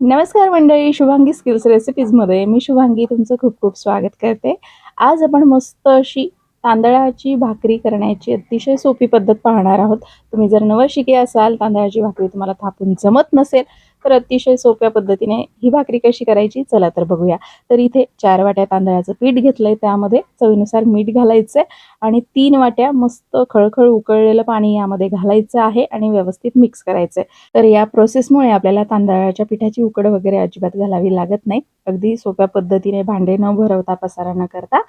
नमस्कार मंडळी शुभांगी स्किल्स रेसिपीजमध्ये मी शुभांगी तुमचं खूप खूप स्वागत करते. आज आपण मस्त अशी तांदळाची भाकरी करण्याची अतिशय सोपी पद्धत पाहणार आहोत. तुम्ही जर नवशिके असाल तांदळाची भाकरी तुम्हाला थापून जमत नसेल तर अतिशय सोप्या पद्धतीने ही भाकरी कशी करायची चला तर बघूया. तर इथे चार वाट्या तांदळाचं पीठ घेतलंय. त्यामध्ये चवीनुसार मीठ घालायचंय आणि तीन वाट्या मस्त खळखळ उकळलेलं पाणी यामध्ये घालायचं आहे आणि व्यवस्थित मिक्स करायचंय. तर या प्रोसेसमुळे आपल्याला तांदळाच्या पिठाची उकड वगैरे अजिबात घालावी लागत नाही. अगदी सोप्या पद्धतीने भांडे न भरवता पसारा न करता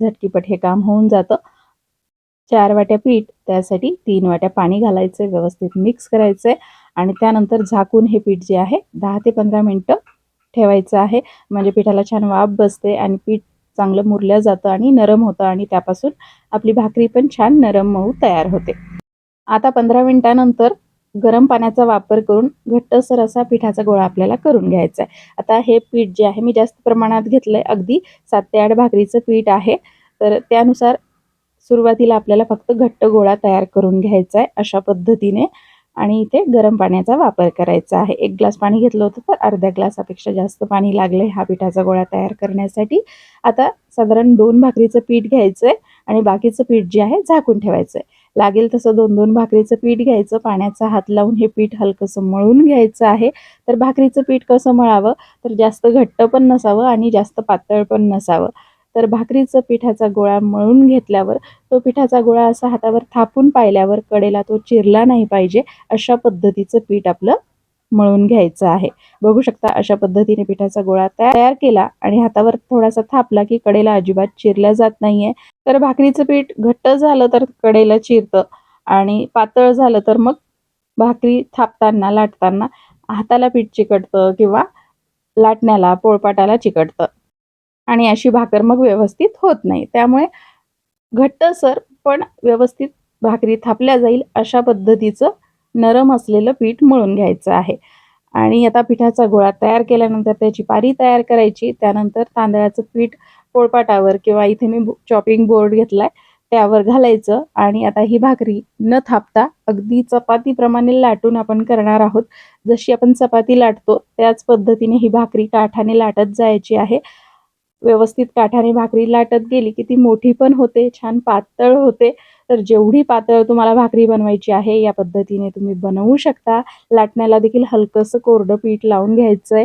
झटकीपट हे काम होऊन जातं. चार वाट्या पीठ त्यासाठी तीन वाट्या पाणी घालायचं व्यवस्थित मिक्स करायचंय. आणि त्यानंतर झाकून हे पीठ जे आहे दहा ते पंधरा मिनटं ठेवायचं आहे. म्हणजे पिठाला छान वाफ बसते आणि पीठ चांगलं मुरलं जातं आणि नरम होतं आणि त्यापासून आपली भाकरी पण छान नरम मऊ तयार होते. आता पंधरा मिनिटानंतर गरम पाण्याचा वापर करून घट्टसर असा पिठाचा गोळा आपल्याला करून घ्यायचा आहे. आता हे पीठ जे आहे मी जास्त प्रमाणात घेतलंय. अगदी सात ते आठ भाकरीचं पीठ आहे. तर त्यानुसार सुरुवातीला आपल्याला फक्त घट्ट गोळा तयार करून घ्यायचा आहे अशा पद्धतीने. आणि इथे गरम पाण्याचा वापर करायचा आहे. एक ग्लास पाणी घेतलं होतं तर अर्ध्या ग्लासापेक्षा जास्त पाणी लागलंय हा पिठाचा गोळा तयार करण्यासाठी. आता साधारण दोन भाकरीचं पीठ घ्यायचंय आणि बाकीचं पीठ जे आहे झाकून ठेवायचंय. लागेल तसं दोन दोन भाकरीचं पीठ घ्यायचं. पाण्याचा हात लावून हे पीठ हलकंसं मळून घ्यायचं आहे. तर भाकरीचं पीठ कसं मळावं? तर जास्त घट्ट पण नसावं आणि जास्त पातळ पण नसावं. तर भाकरीचं पिठाचा गोळा मळून घेतल्यावर तो पिठाचा गोळा असा हातावर थापून पाहिल्यावर कडेला तो चिरला नाही पाहिजे अशा पद्धतीचं पीठ आपलं मळून घ्यायचं आहे. बघू शकता अशा पद्धतीने पिठाचा गोळा तयार केला आणि हातावर थोडासा थापला की कडेला अजिबात चिरल्या जात नाहीये. तर भाकरीचं पीठ घट्ट झालं तर कडेला चिरतं आणि पातळ झालं तर मग भाकरी थापताना लाटताना हाताला पीठ चिकटतं किंवा लाटण्याला पोळपाटाला चिकटतं. आणि अशी भाकर मग व्यवस्थित होत नाही. त्यामुळे घट्टसर पण व्यवस्थित भाकरी थापल्या जाईल अशा पद्धतीचं नरम असलेलं पीठ मळून घ्यायचं आहे. आणि आता पिठाचा गोळा तयार केल्यानंतर त्याची पारी तयार करायची. त्यानंतर तांदळाचं पीठ पोळपाटावर किंवा इथे मी चॉपिंग बोर्ड घेतलाय त्यावर घालायचं. आणि आता ही भाकरी न थापता अगदी चपातीप्रमाणे लाटून आपण करणार आहोत. जशी आपण चपाती लाटतो त्याच पद्धतीने ही भाकरी काठाने लाटत जायची आहे. व्यवस्थित काठाने भाकरी लाटत गेली की ती मोठी पण होते छान पातळ होते. तर जेवढी पातळ तुम्हाला भाकरी बनवायची आहे या पद्धतीने तुम्ही बनवू शकता. लाटण्याला देखील हलकंसं कोरडं पीठ लावून घ्यायचं आहे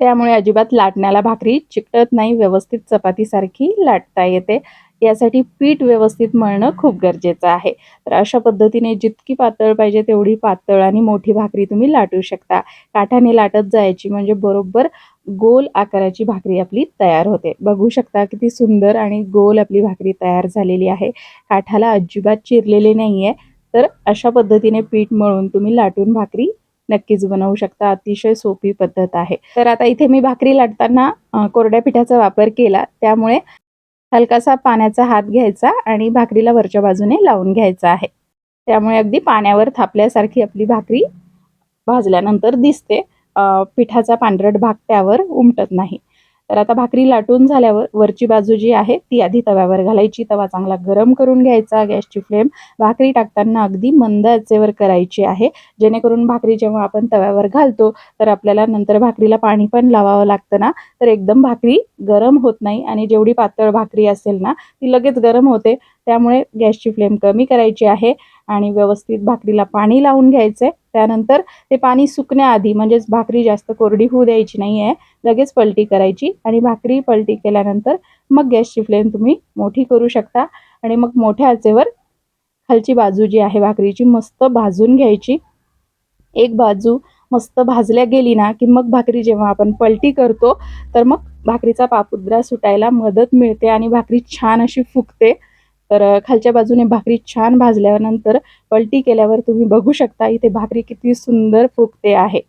त्यामुळे अजिबात लाटण्याला भाकरी चिकटत नाही व्यवस्थित चपातीसारखी लाटता येते. यासाठी पीठ व्यवस्थित मळणं खूप गरजेचं आहे. तर अशा पद्धतीने जितकी पातळ पाहिजे तेवढी पातळ आणि मोठी भाकरी तुम्ही लाटू शकता. काठाने लाटत जायची म्हणजे बरोबर गोल आकाराची भाकरी आपली तयार होते. बघू शकता किती सुंदर आणि गोल आपली भाकरी तयार झालेली आहे. काठाला अजिबात चिरलेले नाही आहे तर अशा पद्धतीने पीठ मळून तुम्ही लाटून भाकरी नक्कीच बनवू शकता. अतिशय सोपी पद्धत आहे. तर आता इथे मी भाकरी लाटताना कोरड्या पिठाचा वापर केला. त्यामुळे हलकासा पाण्याचा हात घ्यायचा आणि भाकरीला वरच्या बाजूने लावून घ्यायचा आहे. त्यामुळे अगदी पाण्यावर थापल्यासारखी आपली भाकरी भाजल्यानंतर दिसते. पिठाचा पांढरट भाग त्यावर उमटत नाही. तर आता भाकरी लाटून झाल्यावर वरची बाजू जी आहे ती आधी तव्यावर घालायची. तवा चांगला गरम करून घ्यायचा गॅसची फ्लेम. भाकरी टाकताना अगदी मंद आचेवर करायची आहे. जेणेकरून भाकरी जेव्हा आपण तव्यावर घालतो तर आपल्याला नंतर भाकरीला पाणी पण लावावं लागतं ना. तर एकदम भाकरी गरम होत नाही आणि जेवढी पातळ भाकरी असेल ना ती लगेच गरम होते. त्यामुळे गॅसची फ्लेम कमी करायची आहे. आणि व्यवस्थित भाकरीला पाणी लावून घ्यायचंय. त्यानंतर ते पाणी सुकण्याआधी म्हणजेच भाकरी जास्त कोरडी होऊ द्यायची नाही आहे लगेच पलटी करायची आणि भाकरी पलटी केल्यानंतर मग गॅसची फ्लेम तुम्ही मोठी करू शकता आणि मग मोठ्या आचेवर खालची बाजू जी आहे भाकरीची मस्त भाजून घ्यायची. एक बाजू मस्त भाजल्या गेली ना की मग भाकरी जेव्हा आपण पलटी करतो तर मग भाकरीचा पापुद्रा सुटायला मदत मिळते आणि भाकरी छान अशी फुगते. तर खालच्या बाजूने भाकरी छान भाजल्यानंतर पलटी केल्यावर तुम्ही बघू शकता इथे भाकरी किती सुंदर फुगते आहे.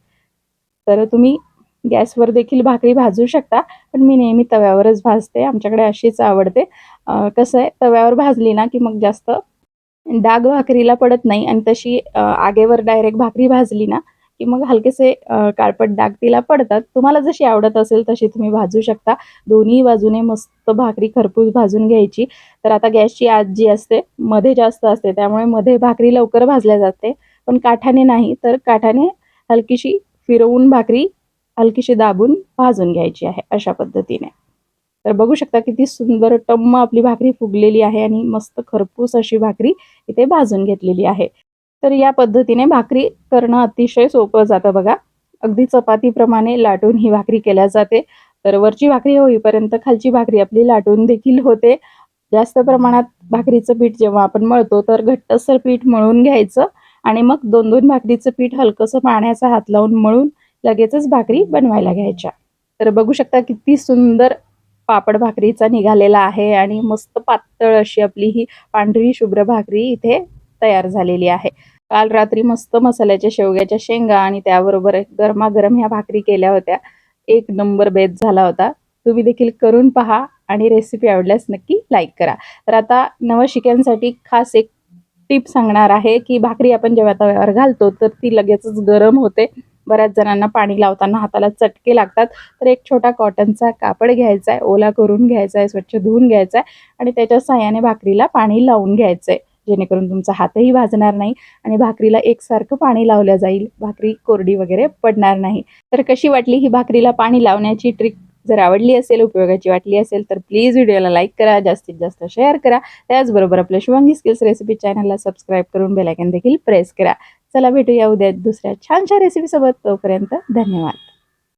तर तुम्ही गॅसवर देखील भाकरी भाजू शकता पण मी नेहमी तव्यावरच भाजते आमच्याकडे अशीच आवडते. कसं आहे तव्यावर भाजली ना की मग जास्त डाग भाकरीला पडत नाही आणि तशी आगेवर डायरेक्ट भाकरी भाजली ना की मग हलकेसे काळपट डाग तिला पडतात. तुम्हाला जशी आवडत असेल तशी तुम्ही भाजू शकता. दोन्ही बाजूने मस्त भाकरी खरपूस भाजून घ्यायची. तर आता गॅसची आत जी असते मध्ये जास्त असते. त्यामुळे मध्ये भाकरी लवकर भाजल्या जाते. पण काठाने नाही तर काठाने हलकीशी फिरवून भाकरी हलकीशी दाबून भाजून घ्यायची आहे अशा पद्धतीने. तर बघू शकता किती सुंदर टम्म आपली भाकरी फुगलेली आहे आणि मस्त खरपूस अशी भाकरी इथे भाजून घेतलेली आहे. तर या पद्धतीने भाकरी करणं अतिशय सोपं जातं बघा. अगदी चपातीप्रमाणे लाटून ही भाकरी केल्या जाते. तर वरची भाकरी होईपर्यंत खालची भाकरी आपली लाटून देखील होते. जास्त प्रमाणात भाकरीचं पीठ जेव्हा आपण मळतो तर घट्टसर पीठ मळून घ्यायचं आणि मग दोन दोन भाकरीचं पीठ हलकंसं पाण्याचा हात लावून मळून लगेचच भाकरी बनवायला घ्यायच्या. तर बघू शकता किती सुंदर पापड भाकरीचा निघालेला आहे आणि मस्त पातळ अशी आपली ही पांढरी शुभ्र भाकरी इथे तयार झालेली आहे. काल रात्री मस्त मसाल्याच्या शेवग्याच्या शेंगा आणि त्याबरोबर गरमागरम ह्या भाकरी केल्या होत्या. एक नंबर बेत झाला होता. तुम्ही देखील करून पहा आणि रेसिपी आवडल्यास नक्की लाईक करा. तर आता नवशिक्यांसाठी खास एक टिप सांगणार आहे की भाकरी आपण जेव्हा तव्यावर घालतो तर ती लगेचच गरम होते. बऱ्याच जणांना पाणी लावताना हाताला चटके लागतात. तर एक छोटा कॉटनचा कापड घ्यायचा आहे ओला करून घ्यायचा आहे स्वच्छ धुवून घ्यायचा आहे आणि त्याच्या साह्याने भाकरीला पाणी लावून घ्यायचं आहे जेणेकरून तुमचा हातही भाजणार नाही आणि भाकरीला एकसारखं पाणी लावलं जाईल. भाकरी कोरडी वगैरे पडणार नाही. तर कशी वाटली ही भाकरीला पाणी लावण्याची ट्रिक जर आवडली असेल उपयोगाची वाटली असेल तर प्लीज व्हिडिओला लाईक करा जास्तीत जास्त शेअर करा. त्याचबरोबर आपल्या शिवांगी स्किल्स रेसिपी चॅनलला सबस्क्राईब करून बेलायकन देखील प्रेस करा. चला भेटूया उद्या दुसऱ्या छानशा रेसिपीसोबत तोपर्यंत धन्यवाद.